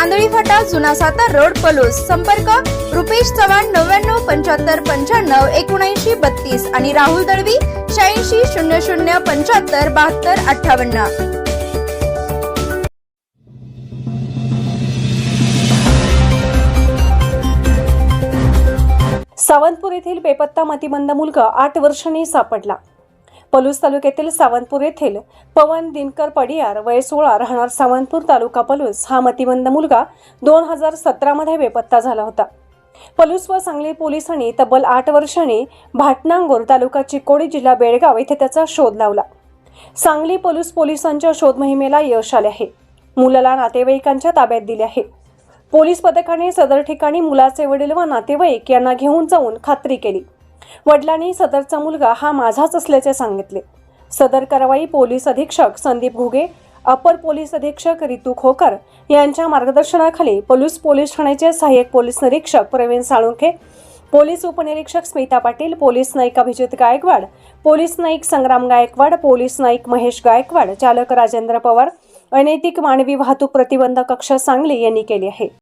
Andhali Phata जुना Satara road Palus. संपर्क रुपेश चव्हाण नव्याण्णव पंच्याहत्तर पंच्याण्णव एकोणऐंशी बत्तीस आणि राहुल दळवी शहाऐंशी शून्य शून्य पंच्याहत्तर बहात्तर अठ्ठावन्न. सावंतपूर येथील बेपत्ता मतिमंद मुलगा आठ वर्षांनी सापडला. पलूस तालुक्यातील सावंतपूर येथील पवन दिनकर पडियार वय सोळा राहणार सावंतपूर तालुका पलूस हा मतिमंद मुलगा दोन हजार सतरामध्ये बेपत्ता झाला होता. पलूस व सांगली पोलिसांनी तब्बल आठ वर्षांनी भाटनांगोर तालुका चिकोडी जिल्हा बेळगाव येथे त्याचा शोध लावला. सांगली पलूस पोलिसांच्या शोध मोहिमेला यश आले आहे. मुलाला नातेवाईकांच्या ताब्यात दिले आहे. पोलीस पथकाने सदर ठिकाणी मुलाचे वडील व नातेवाईक यांना घेऊन जाऊन खात्री केली. वडिलांनी सदरचा मुलगा हा माझाच असल्याचे सांगितले. सदर कारवाई पोलीस अधीक्षक संदीप घुगे अपर पोलीस अधीक्षक रितू खोकर यांच्या मार्गदर्शनाखाली पोलीस पोलीस ठाण्याचे सहाय्यक पोलीस निरीक्षक प्रवीण साळुंखे पोलीस उपनिरीक्षक स्मिता पाटील पोलीस नाईक अभिजित गायकवाड पोलीस नाईक संग्राम गायकवाड पोलीस नाईक महेश गायकवाड चालक राजेंद्र पवार अनैतिक मानवी वाहतूक प्रतिबंधक कक्ष सांगली यांनी केली आहे.